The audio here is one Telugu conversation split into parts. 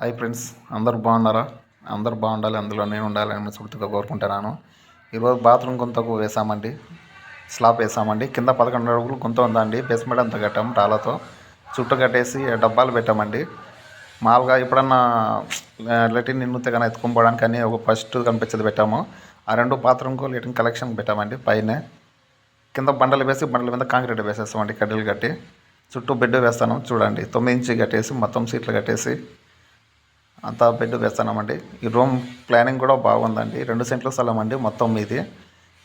హాయ్ ఫ్రెండ్స్ అందరు బాగున్నారా? అందరు బాగుండాలి అందులో నేను ఉండాలని మనస్ఫూర్తిగా కోరుకుంటున్నాను ఈరోజు బాత్రూమ్ గుంతకు వేసామండి స్లాబ్ వేసామండి. కింద పదకొండు అడుగులు గుంత ఉందండి. బేస్మెంట్ అంతా కట్టాం రాళ్ళతో చుట్టూ కట్టేసి డబ్బాలు పెట్టామండి. మామూలుగా ఎప్పుడన్నా లెటిన్ నిన్నుతే కానీ ఎత్తుకుపోవడానికి అని ఒక ఫస్ట్ కనిపించేది పెట్టాము. ఆ రెండు బాత్రూమ్కు లెటిన్ కలెక్షన్ పెట్టామండి పైన. కింద బండలు వేసి బండల మీద కాంక్రీట్ వేసేస్తామండి కడ్డీలు కట్టి. చుట్టూ బెడ్ వేస్తాను చూడండి. తొమ్మిది ఇంచి కట్టేసి మొత్తం సీట్లు కట్టేసి. అంతా బెడ్ వేస్తున్నామండి ఈ రూమ్ ప్లానింగ్ కూడా బాగుందండి. రెండు సెంట్ల స్థలం అండి మొత్తం మీది.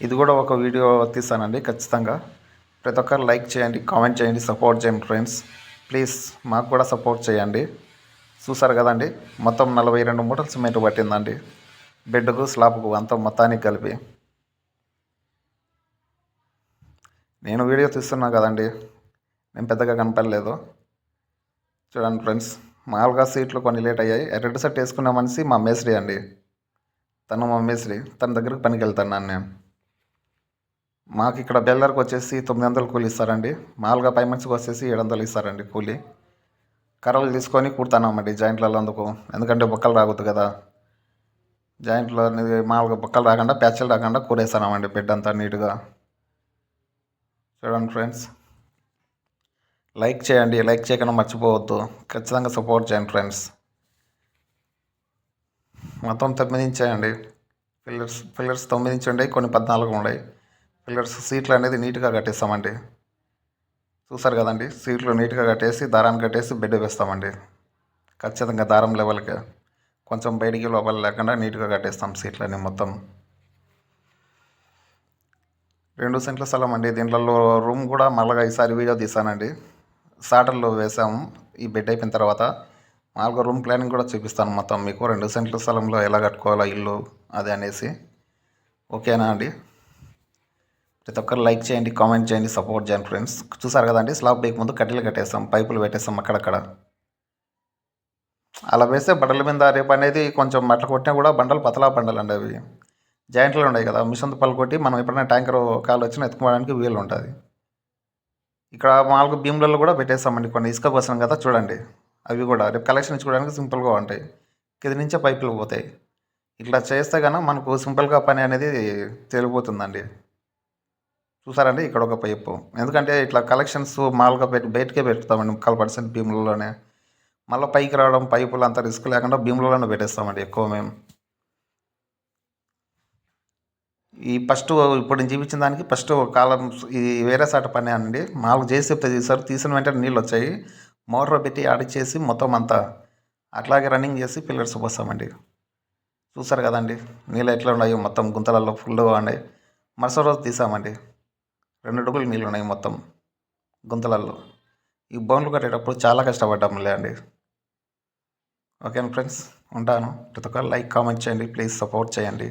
ఇది కూడా ఒక వీడియో తీస్తానండి ఖచ్చితంగా. ప్రతి ఒక్కరు లైక్ చేయండి కామెంట్ చేయండి సపోర్ట్ చేయండి ఫ్రెండ్స్. ప్లీజ్ మాకు కూడా సపోర్ట్ చేయండి. చూసారు కదండి మొత్తం నలభై రెండు మూటలు సిమెంట్ పట్టిందండి. బెడ్కు స్లాబ్కు అంతా మొత్తానికి కలిపి. నేను వీడియో తీస్తున్నా కదండి. నేను పెద్దగా కనపడలేదు. చూడండి ఫ్రెండ్స్. మామూలుగా సీట్లు కొన్ని లేట్ అయ్యాయి. రెడ్ షర్ట్ వేసుకున్న మనిషి మా మేస్త్రి అండి. తను మా మేస్త్రి. తన దగ్గరికి పనికి వెళ్తాను నేను మాకు ఇక్కడ బెల్లర్కి వచ్చేసి తొమ్మిది వందలు కూలి ఇస్తారండి. మామూలుగా పై మనిషికి వచ్చేసి ఏడు వందలు ఇస్తారండి కూలి. కర్రలు తీసుకొని కుడతానమ్మండి జాయింట్లలో అందుకు. ఎందుకంటే బొక్కలు రాగొద్దు కదా. జాయింట్లో అనేది మామూలుగా బొక్కలు రాకుండా ప్యాచ్లు రాకుండా కూరేస్తానమండి బెడ్ అంతా నీట్గా. చూడండి ఫ్రెండ్స్. లైక్ చేయండి లైక్ చేయకుండా మర్చిపోవద్దు. ఖచ్చితంగా సపోర్ట్ చేయండి ఫ్రెండ్స్ మొత్తం తొమ్మిది ఇంచేయండి పిల్లర్స్ పిల్లర్స్ తొమ్మిది ఇంచు ఉండే కొన్ని పద్నాలుగు ఉన్నాయి. పిల్లర్స్ సీట్లు అనేది నీట్గా కట్టేస్తామండి. చూసారు కదండి సీట్లు నీట్గా కట్టేసి దారాన్ని కట్టేసి బెడ్ వేస్తామండి. ఖచ్చితంగా దారం లెవెల్కి. కొంచెం బయటికి లోపల లేకుండా నీట్గా కట్టేస్తాం సీట్లని మొత్తం. రెండు సెంట్ల స్థలం అండి. దీంట్లో రూమ్ కూడా మళ్ళీ ఈసారి వీడియో తీసానండి సాటర్లో వేసాము ఈ బెడ్ అయిపోయిన తర్వాత మామూలుగా రూమ్ ప్లానింగ్ కూడా చూపిస్తాను మొత్తం మీకు. రెండు సెంట్ల స్థలంలో ఎలా కట్టుకోవాలో ఇల్లు అది అనేసి. ఓకేనా అండి? ప్రతి ఒక్కరు లైక్ చేయండి కామెంట్ చేయండి సపోర్ట్ చేయండి ఫ్రెండ్స్. చూసారు కదండి స్లాబ్ బేక్ ముందు కట్టెలు కట్టేస్తాం పైపులు పెట్టేస్తాం అక్కడక్కడ. అలా వేస్తే బండల మీద రేపు అనేది కొంచెం మెట్ల కొట్టినా కూడా బండలు పతలా బండలు అండి అవి. జాయింట్లు ఉన్నాయి కదా మిషన్ పళ్ళు కొట్టి మనం ఎప్పుడైనా ట్యాంకర్ కాలు వచ్చినా ఎత్తుకోవడానికి వీలు ఉంటుంది ఇక్కడ మామూలుగా భీములలో కూడా పెట్టేస్తామండి కొన్ని ఇసుక పోసాం కదా చూడండి. అవి కూడా రేపు కలెక్షన్ చూడడానికి సింపుల్గా ఉంటాయి. కింద నుంచే పైపులు పోతాయి. ఇట్లా చేస్తే కనుక మనకు సింపుల్గా పని అనేది తేలిపోతుందండి. చూసారండి ఇక్కడ ఒక పైపు. ఎందుకంటే ఇట్లా కలెక్షన్స్ మామూలుగా పెట్టి బయటకే పెడతామండి ముక్కలు పర్సెంట్ భీములలోనే మళ్ళీ పైకి రావడం పైపులు అంత రిస్క్ లేకుండా భీములలోనే పెట్టేస్తామండి ఎక్కువ మేము. ఈ ఫస్ట్ ఇప్పుడు నేను చూపించిన దానికి ఫస్ట్ కాలం ఈ వేరే సాట పని అండి మాకు చేసి చెప్తే తీసారు తీసిన వెంటనే నీళ్ళు వచ్చాయి. మోటార్ పెట్టి ఆడిచ్చేసి మొత్తం అంతా అట్లాగే రన్నింగ్ చేసి పిల్లర్స్ పోస్తామండి చూసారు కదండి. నీళ్ళు ఎట్లా ఉన్నాయో మొత్తం గుంతలలో ఫుల్గా ఉన్నాయి. మరుసటి రోజు తీసామండి. రెండు అడుగులు నీళ్ళు ఉన్నాయి మొత్తం గుంతలలో. ఈ బౌన్లు కట్టేటప్పుడు చాలా కష్టపడ్డాములే అండి. ఓకేనా ఫ్రెండ్స్? ఉంటాను. ప్రతి ఒక్కరు లైక్ కామెంట్ చేయండి. ప్లీజ్ సపోర్ట్ చేయండి.